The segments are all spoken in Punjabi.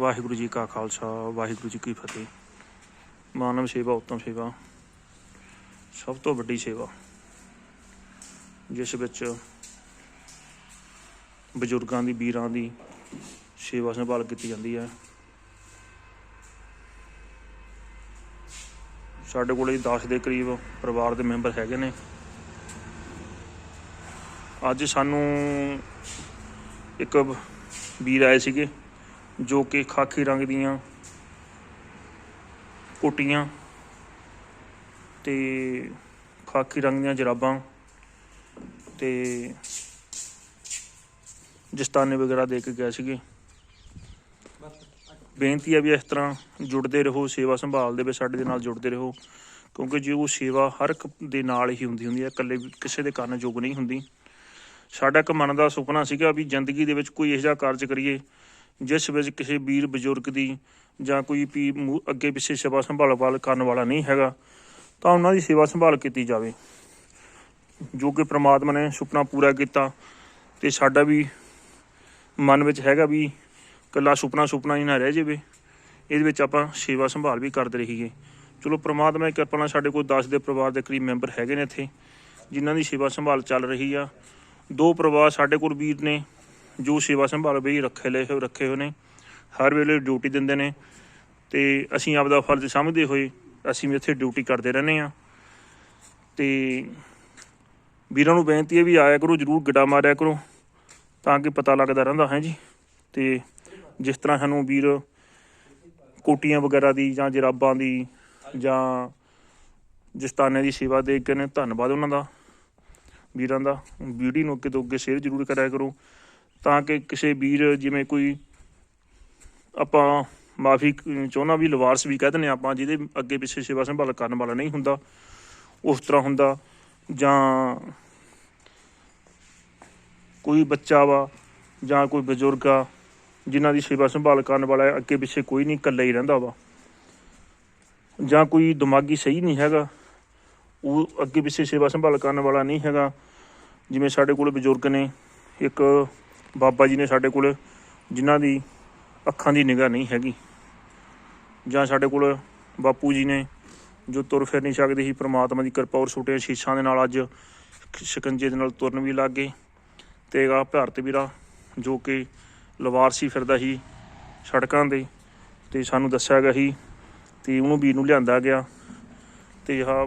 ਵਾਹਿਗੁਰੂ ਜੀ ਕਾ ਖਾਲਸਾ, ਵਾਹਿਗੁਰੂ ਜੀ ਕੀ ਫਤਿਹ। ਮਾਨਵ ਸੇਵਾ, ਉੱਤਮ ਸੇਵਾ, ਸਭ ਤੋਂ ਵੱਡੀ ਸੇਵਾ, ਜਿਸ ਵਿੱਚ ਬਜ਼ੁਰਗਾਂ ਦੀ, ਵੀਰਾਂ ਦੀ ਸੇਵਾ ਸੰਭਾਲ ਕੀਤੀ ਜਾਂਦੀ ਹੈ। ਸਾਡੇ ਕੋਲ 10 ਦੇ ਕਰੀਬ ਪਰਿਵਾਰ ਦੇ ਮੈਂਬਰ ਹੈਗੇ ਨੇ। ਅੱਜ ਸਾਨੂੰ ਇੱਕ ਵੀਰ ਆਏ ਸੀਗੇ। ਜੋ ਕਿ ਖਾਕੀ ਰੰਗ ਦੀਆਂ ਕੋਟੀਆਂ ਤੇ ਖਾਕੀ ਰੰਗ ਦੀਆਂ ਜਰਾਬਾਂ ਤੇ ਜਸਤਾਨੇ ਵਗੈਰਾ ਦੇ ਕੇ ਗਏ ਸੀਗੇ। ਬੇਨਤੀ ਹੈ ਵੀ ਇਸ ਤਰ੍ਹਾਂ ਜੁੜਦੇ ਰਹੋ, ਸੇਵਾ ਸੰਭਾਲ ਦੇ ਵਿੱਚ ਸਾਡੇ ਦੇ ਨਾਲ ਜੁੜਦੇ ਰਹੋ, ਕਿਉਂਕਿ ਜੇ ਉਹ ਸੇਵਾ ਹਰ ਇੱਕ ਦੇ ਨਾਲ ਹੀ ਹੁੰਦੀ ਹੁੰਦੀ ਹੈ, ਇਕੱਲੇ ਕਿਸੇ ਦੇ ਕਰਨ ਯੋਗ ਨਹੀਂ ਹੁੰਦੀ। ਸਾਡਾ ਇੱਕ ਮਨ ਦਾ ਸੁਪਨਾ ਸੀਗਾ ਵੀ ਜ਼ਿੰਦਗੀ ਦੇ ਵਿੱਚ ਕੋਈ ਇਹੋ ਜਿਹਾ ਕਾਰਜ ਕਰੀਏ ਜਿਸ ਵਿੱਚ ਕਿਸੇ ਵੀਰ ਬਜ਼ੁਰਗ ਦੀ ਜਾਂ ਕੋਈ ਪੀ ਮੂ- ਅੱਗੇ ਪਿੱਛੇ ਸੇਵਾ ਸੰਭਾਲ ਵਾਲ ਕਰਨ ਵਾਲਾ ਨਹੀਂ ਹੈਗਾ, ਤਾਂ ਉਹਨਾਂ ਦੀ ਸੇਵਾ ਸੰਭਾਲ ਕੀਤੀ ਜਾਵੇ। ਜੋ ਕਿ ਪ੍ਰਮਾਤਮਾ ਨੇ ਸੁਪਨਾ ਪੂਰਾ ਕੀਤਾ ਤੇ ਸਾਡਾ ਵੀ ਮਨ ਵਿੱਚ ਹੈਗਾ ਵੀ ਕੱਲਾ ਸੁਪਨਾ ਸੁਪਨਾ ਹੀ ਨਾ ਰਹਿ ਜਾਵੇ। ਇਹਦੇ ਵਿੱਚ ਆਪਾਂ ਸੇਵਾ ਸੰਭਾਲ ਵੀ ਕਰਦੇ ਰਹੀਏ। ਚਲੋ ਪ੍ਰਮਾਤਮਾ ਦੀ ਕਿਰਪਾ ਨਾਲ ਸਾਡੇ ਕੋਲ 10 ਦੇ ਪਰਿਵਾਰ ਦੇ ਕਰੀਬ ਮੈਂਬਰ ਹੈਗੇ ਨੇ ਇੱਥੇ, ਜਿਨ੍ਹਾਂ ਦੀ ਸੇਵਾ ਸੰਭਾਲ ਚੱਲ ਰਹੀ ਆ। ਦੋ ਪਰਿਵਾਰ ਸਾਡੇ ਕੋਲ ਵੀਰ ਨੇ ਜੋ ਸੇਵਾ ਸੰਭਾਲ ਵੀ ਰੱਖੇ ਲਏ ਹੋਏ ਰੱਖੇ ਹੋਏ ਨੇ, ਹਰ ਵੇਲੇ ਡਿਊਟੀ ਦਿੰਦੇ ਨੇ ਤੇ ਅਸੀਂ ਆਪਦਾ ਫਰਜ਼ ਸਮਝਦੇ ਹੋਏ ਅਸੀਂ ਵੀ ਇੱਥੇ ਡਿਊਟੀ ਕਰਦੇ ਰਹਿੰਦੇ ਆ ਤੇ ਵੀਰਾਂ ਨੂੰ ਬੇਨਤੀ ਹੈ ਵੀ ਆਇਆ ਕਰੋ, ਜਰੂਰ ਗੱਡਾ ਮਾਰਿਆ ਕਰੋ ਤਾਂ ਕਿ ਪਤਾ ਲੱਗਦਾ ਰਹਿੰਦਾ, ਹੈ ਜੀ? ਤੇ ਜਿਸ ਤਰ੍ਹਾਂ ਸਾਨੂੰ ਵੀਰ ਕੋਟੀਆਂ ਵਗੈਰਾ ਦੀ ਜਾਂ ਜਰਾਬਾਂ ਦੀ ਜਾਂ ਜਸਤਾਨੇ ਦੀ ਸੇਵਾ ਦੇ ਕੇ ਨੇ, ਧੰਨਵਾਦ ਉਹਨਾਂ ਦਾ, ਵੀਰਾਂ ਦਾ। ਵੀਡੀਓ ਨੂੰ ਅੱਗੇ ਤੋਂ ਅੱਗੇ ਸ਼ੇਅਰ ਜ਼ਰੂਰ ਕਰਿਆ ਕਰੋ। ਤਾਂ ਕਿ ਕਿਸੇ ਵੀਰ ਜਿਵੇਂ ਕੋਈ ਆਪਾਂ ਮਾਫੀ ਚਾਹੁੰਦਾ ਵੀ ਲਵਾਰਸ ਵੀ ਕਹਿ ਦਿੰਦੇ ਹਾਂ ਆਪਾਂ, ਜਿਹਦੇ ਅੱਗੇ ਪਿੱਛੇ ਸੇਵਾ ਸੰਭਾਲ ਕਰਨ ਵਾਲਾ ਨਹੀਂ ਹੁੰਦਾ, ਉਸ ਤਰ੍ਹਾਂ ਹੁੰਦਾ। ਜਾਂ ਕੋਈ ਬੱਚਾ ਵਾ ਜਾਂ ਕੋਈ ਬਜ਼ੁਰਗ ਆ, ਜਿਨ੍ਹਾਂ ਦੀ ਸੇਵਾ ਸੰਭਾਲ ਕਰਨ ਵਾਲਾ ਅੱਗੇ ਪਿੱਛੇ ਕੋਈ ਨਹੀਂ, ਇਕੱਲਾ ਹੀ ਰਹਿੰਦਾ ਵਾ। ਜਾਂ ਕੋਈ ਦਿਮਾਗੀ ਸਹੀ ਨਹੀਂ ਹੈਗਾ, ਉਹ ਅੱਗੇ ਪਿੱਛੇ ਸੇਵਾ ਸੰਭਾਲ ਕਰਨ ਵਾਲਾ ਨਹੀਂ ਹੈਗਾ। ਜਿਵੇਂ ਸਾਡੇ ਕੋਲ ਬਜ਼ੁਰਗ ਨੇ, ਇੱਕ ਬਾਬਾ ਜੀ ਨੇ ਸਾਡੇ ਕੋਲ ਜਿਨ੍ਹਾਂ ਦੀ ਅੱਖਾਂ ਦੀ ਨਿਗਾਹ ਨਹੀਂ ਹੈਗੀ। ਜਾਂ ਸਾਡੇ ਕੋਲ ਬਾਪੂ ਜੀ ਨੇ ਜੋ ਤੁਰ ਫਿਰ ਨਹੀਂ ਸਕਦੇ ਸੀ, ਪ੍ਰਮਾਤਮਾ ਦੀ ਕਿਰਪਾ ਔਰ ਛੋਟੇ ਸ਼ੀਸ਼ਾਂ ਦੇ ਨਾਲ ਅੱਜ ਸ਼ਿਕੰਜੇ ਦੇ ਨਾਲ ਤੁਰਨ ਵੀ ਲੱਗ ਗਏ। ਤੇ ਆ ਭਾਰਤ ਵੀਰਾ, ਜੋ ਕਿ ਲਵਾਰਸੀ ਫਿਰਦਾ ਸੀ ਸੜਕਾਂ ਦੇ ਤੇ ਸਾਨੂੰ ਦੱਸਿਆ ਗਿਆ ਸੀ ਤੇ ਉਹਨੂੰ ਵੀਰ ਨੂੰ ਲਿਆਂਦਾ ਗਿਆ। ਤੇ ਆਹ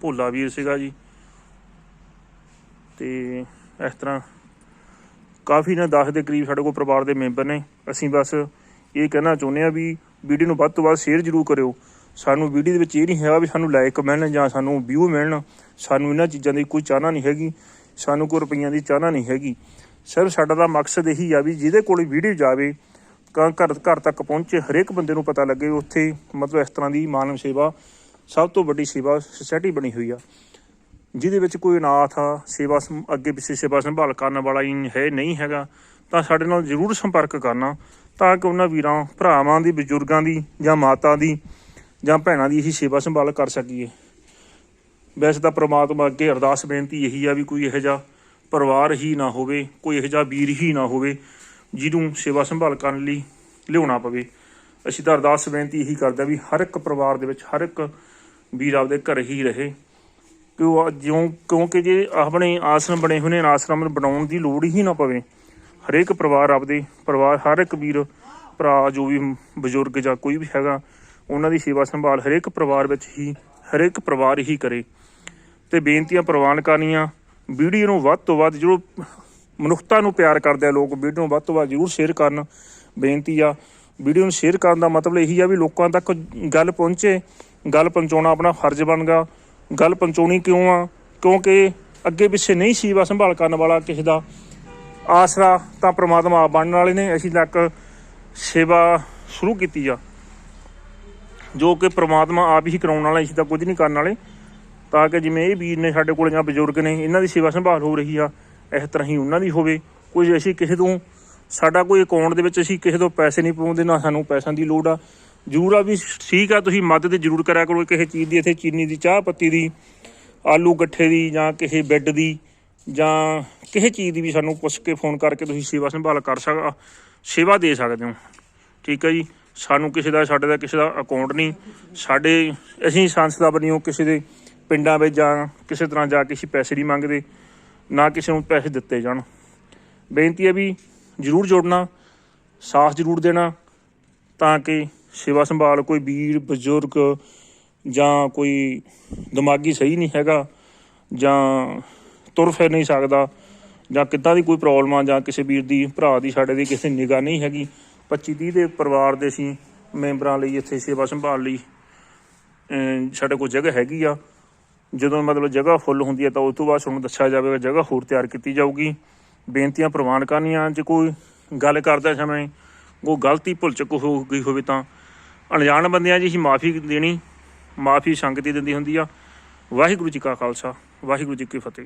ਭੋਲਾ ਵੀਰ ਸੀਗਾ ਜੀ। ਤੇ ਇਸ ਤਰ੍ਹਾਂ ਕਾਫੀ ਨਾ 10 ਦੇ ਕਰੀਬ ਸਾਡੇ ਕੋਲ ਪਰਿਵਾਰ ਦੇ ਮੈਂਬਰ ਨੇ। ਅਸੀਂ ਬਸ ਇਹ ਕਹਿਣਾ ਚਾਹੁੰਦੇ ਆ ਵੀ ਵੀਡੀਓ ਨੂੰ ਵੱਧ ਤੋਂ ਵੱਧ ਸ਼ੇਅਰ ਜ਼ਰੂਰ ਕਰਿਓ। ਸਾਨੂੰ ਵੀਡੀਓ ਦੇ ਵਿੱਚ ਇਹ ਨਹੀਂ ਹੈਗਾ ਵੀ ਸਾਨੂੰ ਲਾਈਕ ਮਿਲਣ ਜਾਂ ਸਾਨੂੰ ਵਿਊ ਮਿਲਣ। ਸਾਨੂੰ ਇਹਨਾਂ ਚੀਜ਼ਾਂ ਦੀ ਕੋਈ ਚਾਹਨਾ ਨਹੀਂ ਹੈਗੀ। ਸਾਨੂੰ ਕੋਈ ਰੁਪਈਆਂ ਦੀ ਚਾਹਨਾ ਨਹੀਂ ਹੈਗੀ। ਸਿਰਫ ਸਾਡਾ ਦਾ ਮਕਸਦ ਇਹੀ ਆ ਵੀ ਜਿਹਦੇ ਕੋਲ ਵੀਡੀਓ ਜਾਵੇ ਕ- ਘਰ ਘਰ ਤੱਕ ਪਹੁੰਚੇ, ਹਰੇਕ ਬੰਦੇ ਨੂੰ ਪਤਾ ਲੱਗੇ ਉੱਥੇ ਮਤਲਬ ਇਸ ਤਰ੍ਹਾਂ ਦੀ ਮਾਨਵ ਸੇਵਾ ਸਭ ਤੋਂ ਵੱਡੀ ਸੇਵਾ ਸੁਸਾਇਟੀ ਬਣੀ ਹੋਈ ਆ। ਜਿਹਦੇ ਵਿੱਚ ਕੋਈ ਅਨਾਥ ਆ, ਸੇਵਾ ਸੰ- ਅੱਗੇ ਪਿੱਛੇ ਸੇਵਾ ਸੰਭਾਲ ਕਰਨ ਵਾਲਾ ਹੀ ਹੈ, ਨਹੀਂ ਹੈਗਾ, ਤਾਂ ਸਾਡੇ ਨਾਲ ਜ਼ਰੂਰ ਸੰਪਰਕ ਕਰਨਾ, ਤਾਂ ਕਿ ਉਹਨਾਂ ਵੀਰਾਂ, ਭਰਾਵਾਂ ਦੀ, ਬਜ਼ੁਰਗਾਂ ਦੀ ਜਾਂ ਮਾਤਾ ਦੀ ਜਾਂ ਭੈਣਾਂ ਦੀ ਇਹੀ ਸੇਵਾ ਸੰਭਾਲ ਕਰ ਸਕੀਏ। ਵੈਸੇ ਤਾਂ ਪ੍ਰਮਾਤਮਾ ਅੱਗੇ ਅਰਦਾਸ ਬੇਨਤੀ ਇਹੀ ਆ ਵੀ ਕੋਈ ਇਹੋ ਜਿਹਾ ਪਰਿਵਾਰ ਹੀ ਨਾ ਹੋਵੇ, ਕੋਈ ਇਹੋ ਜਿਹਾ ਵੀਰ ਹੀ ਨਾ ਹੋਵੇ, ਜਿਹਨੂੰ ਸੇਵਾ ਸੰਭਾਲ ਕਰਨ ਲਈ ਲਿਆਉਣਾ ਪਵੇ। ਅਸੀਂ ਤਾਂ ਅਰਦਾਸ ਬੇਨਤੀ ਇਹੀ ਕਰਦੇ ਆ ਵੀ ਹਰ ਇੱਕ ਪਰਿਵਾਰ ਦੇ ਵਿੱਚ ਹਰ ਇੱਕ ਵੀਰ ਆਪਦੇ ਘਰ ਹੀ ਰਹੇ। ਕਿਉਂ ਜਿਉਂ ਕਿਉਂਕਿ ਜੇ ਆਪਣੇ ਆਸਰਮ ਬਣੇ ਹੋਏ ਨੇ ਆਸਰਮ ਬਣਾਉਣ ਦੀ ਲੋੜ ਹੀ ਨਾ ਪਵੇ। ਹਰੇਕ ਪਰਿਵਾਰ ਆਪਦੇ, ਪਰਿਵਾਰ ਹਰ ਇੱਕ ਵੀਰ, ਭਰਾ ਜੋ ਵੀ ਬਜ਼ੁਰਗ ਜਾਂ ਕੋਈ ਵੀ ਹੈਗਾ, ਉਹਨਾਂ ਦੀ ਸੇਵਾ ਸੰਭਾਲ ਹਰੇਕ ਪਰਿਵਾਰ ਵਿੱਚ ਹੀ, ਹਰੇਕ ਪਰਿਵਾਰ ਹੀ ਕਰੇ। ਤੇ ਬੇਨਤੀਆਂ ਪ੍ਰਵਾਨ ਕਰਨੀਆਂ, ਵੀਡੀਓ ਨੂੰ ਵੱਧ ਤੋਂ ਵੱਧ ਜੋ ਮਨੁੱਖਤਾ ਨੂੰ ਪਿਆਰ ਕਰਦੇ ਆ ਲੋਕ, ਵੀਡੀਓ ਨੂੰ ਵੱਧ ਤੋਂ ਵੱਧ ਜ਼ਰੂਰ ਸ਼ੇਅਰ ਕਰਨ। ਬੇਨਤੀ ਆ, ਵੀਡੀਓ ਨੂੰ ਸ਼ੇਅਰ ਕਰਨ ਦਾ ਮਤਲਬ ਇਹੀ ਆ ਵੀ ਲੋਕਾਂ ਤੱਕ ਗੱਲ ਪਹੁੰਚੇ, ਗੱਲ ਪਹੁੰਚਾਉਣਾ ਆਪਣਾ ਫਰਜ਼ ਬਣਗਾ ਗੱਲ ਪਹੁੰਚਾਉਣੀ ਕਿਉਂ ਆ? ਕਿਉਂਕਿ ਅੱਗੇ ਪਿੱਛੇ ਨਹੀਂ ਸੇਵਾ ਸੰਭਾਲ ਕਰਨ ਵਾਲਾ ਕਿਸੇ ਦਾ। ਆਸਰਾ ਤਾਂ ਪ੍ਰਮਾਤਮਾ ਆਪ ਬਣਨ ਵਾਲੇ ਨੇ। ਅਸੀਂ ਤੱਕ ਸੇਵਾ ਸ਼ੁਰੂ ਕੀਤੀ ਆ। ਜੋ ਕਿ ਪ੍ਰਮਾਤਮਾ ਆਪ ਹੀ ਕਰਾਉਣ ਵਾਲਾ, ਅਸੀਂ ਤਾਂ ਕੁਝ ਨਹੀਂ ਕਰਨ ਵਾਲੇ। ਤਾਂ ਕਿ ਜਿਵੇਂ ਇਹ ਵੀਰ ਨੇ ਸਾਡੇ ਕੋਲ ਜਾਂ ਬਜ਼ੁਰਗ ਨੇ, ਇਹਨਾਂ ਦੀ ਸੇਵਾ ਸੰਭਾਲ ਹੋ ਰਹੀ ਆ, ਇਸ ਤਰ੍ਹਾਂ ਹੀ ਉਹਨਾਂ ਦੀ ਹੋਵੇ। ਕੋਈ ਅਸੀਂ ਕਿਸੇ ਤੋਂ, ਸਾਡਾ ਕੋਈ ਅਕਾਊਂਟ ਦੇ ਵਿੱਚ ਅਸੀਂ ਕਿਸੇ ਤੋਂ ਪੈਸੇ ਨਹੀਂ ਪਾਉਂਦੇ, ਨਾ ਸਾਨੂੰ ਪੈਸਿਆਂ ਦੀ ਲੋੜ ਆ। ਜ਼ਰੂਰ ਆ ਵੀ ਠੀਕ ਆ, ਤੁਸੀਂ ਮਦਦ ਜ਼ਰੂਰ ਕਰਿਆ ਕਰੋ, ਕਿਸੇ ਚੀਜ਼ ਦੀ, ਇੱਥੇ ਚੀਨੀ ਦੀ, ਚਾਹ ਪੱਤੀ ਦੀ, ਆਲੂ ਗੱਠੇ ਦੀ, ਜਾਂ ਕਿਸੇ ਬੈੱਡ ਦੀ, ਜਾਂ ਕਿਸੇ ਚੀਜ਼ ਦੀ ਵੀ ਸਾਨੂੰ ਪੁੱਛ ਕੇ ਫੋਨ ਕਰਕੇ ਤੁਸੀਂ ਸੇਵਾ ਸੰਭਾਲ ਕਰ ਸਕ ਸੇਵਾ ਦੇ ਸਕਦੇ ਹੋ। ਠੀਕ ਹੈ ਜੀ? ਸਾਨੂੰ ਕਿਸੇ ਦਾ, ਸਾਡੇ ਦਾ, ਕਿਸੇ ਦਾ ਅਕਾਊਂਟ ਨਹੀਂ। ਸਾਡੇ, ਅਸੀਂ ਸੰਸਥਾ ਬਣੀਓ ਕਿਸੇ ਦੇ ਪਿੰਡਾਂ ਵਿੱਚ ਜਾਂ ਕਿਸੇ ਤਰ੍ਹਾਂ ਜਾ ਕੇ ਅਸੀਂ ਪੈਸੇ ਨਹੀਂ ਮੰਗਦੇ, ਨਾ ਕਿਸੇ ਨੂੰ ਪੈਸੇ ਦਿੱਤੇ ਜਾਣ। ਬੇਨਤੀ ਹੈ ਵੀ ਜ਼ਰੂਰ ਜੋੜਨਾ, ਸਾਥ ਜ਼ਰੂਰ ਦੇਣਾ, ਤਾਂ ਕਿ ਸੇਵਾ ਸੰਭਾਲ ਕੋਈ ਵੀਰ, ਬਜ਼ੁਰਗ ਜਾਂ ਕੋਈ ਦਿਮਾਗੀ ਸਹੀ ਨਹੀਂ ਹੈਗਾ ਜਾਂ ਤੁਰ ਫਿਰ ਨਹੀਂ ਸਕਦਾ ਜਾਂ ਕਿੱਦਾਂ ਦੀ ਕੋਈ ਪ੍ਰੋਬਲਮ ਆ ਜਾਂ ਕਿਸੇ ਵੀਰ ਦੀ, ਭਰਾ ਦੀ, ਸਾਡੇ ਦੀ ਕਿਸੇ ਨਿਗਾਹ ਨਹੀਂ ਹੈਗੀ। 25 30 ਦੇ ਪਰਿਵਾਰ ਦੇ ਅਸੀਂ ਮੈਂਬਰਾਂ ਲਈ ਇੱਥੇ ਸੇਵਾ ਸੰਭਾਲ ਲਈ ਸਾਡੇ ਕੋਲ ਜਗ੍ਹਾ ਹੈਗੀ ਆ। ਜਦੋਂ ਮਤਲਬ ਜਗ੍ਹਾ ਫੁੱਲ ਹੁੰਦੀ ਹੈ ਤਾਂ ਉਸ ਤੋਂ ਬਾਅਦ ਸਾਨੂੰ ਦੱਸਿਆ ਜਾਵੇਗਾ, ਜਗ੍ਹਾ ਹੋਰ ਤਿਆਰ ਕੀਤੀ ਜਾਊਗੀ। ਬੇਨਤੀਆਂ ਪ੍ਰਵਾਨ ਕਰਨੀਆਂ, ਜੇ ਕੋਈ ਗੱਲ ਕਰਦਾ ਸਮੇਂ ਉਹ ਗਲਤੀ ਭੁੱਲ ਚੁੱਕ ਹੋ ਗਈ ਹੋਵੇ ਤਾਂ ਅਣਜਾਣ ਬੰਦਿਆਂ ਜੀ ਹੀ ਮਾਫੀ ਦੇਣੀ, ਮਾਫੀ ਸੰਗਤੀ ਦਿੰਦੀ ਹੁੰਦੀ ਆ। ਵਾਹਿਗੁਰੂ ਜੀ ਕਾ ਖਾਲਸਾ, ਵਾਹਿਗੁਰੂ ਜੀ ਕੀ ਫਤਿਹ।